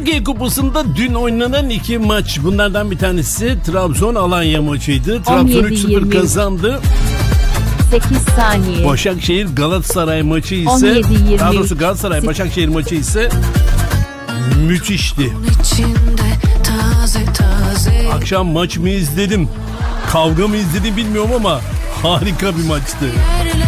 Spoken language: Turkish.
Türkiye Kupası'nda dün oynanan iki maç. Bunlardan bir tanesi Trabzon Alanya maçıydı. Trabzon 3-0 kazandı. 8 saniye. Başakşehir Galatasaray maçı ise 17, 23. daha doğrusu Galatasaray Başakşehir maçı ise müthişti. taze taze Akşam maç mı izledim? Kavga mı izledim bilmiyorum ama harika bir maçtı. yerlerde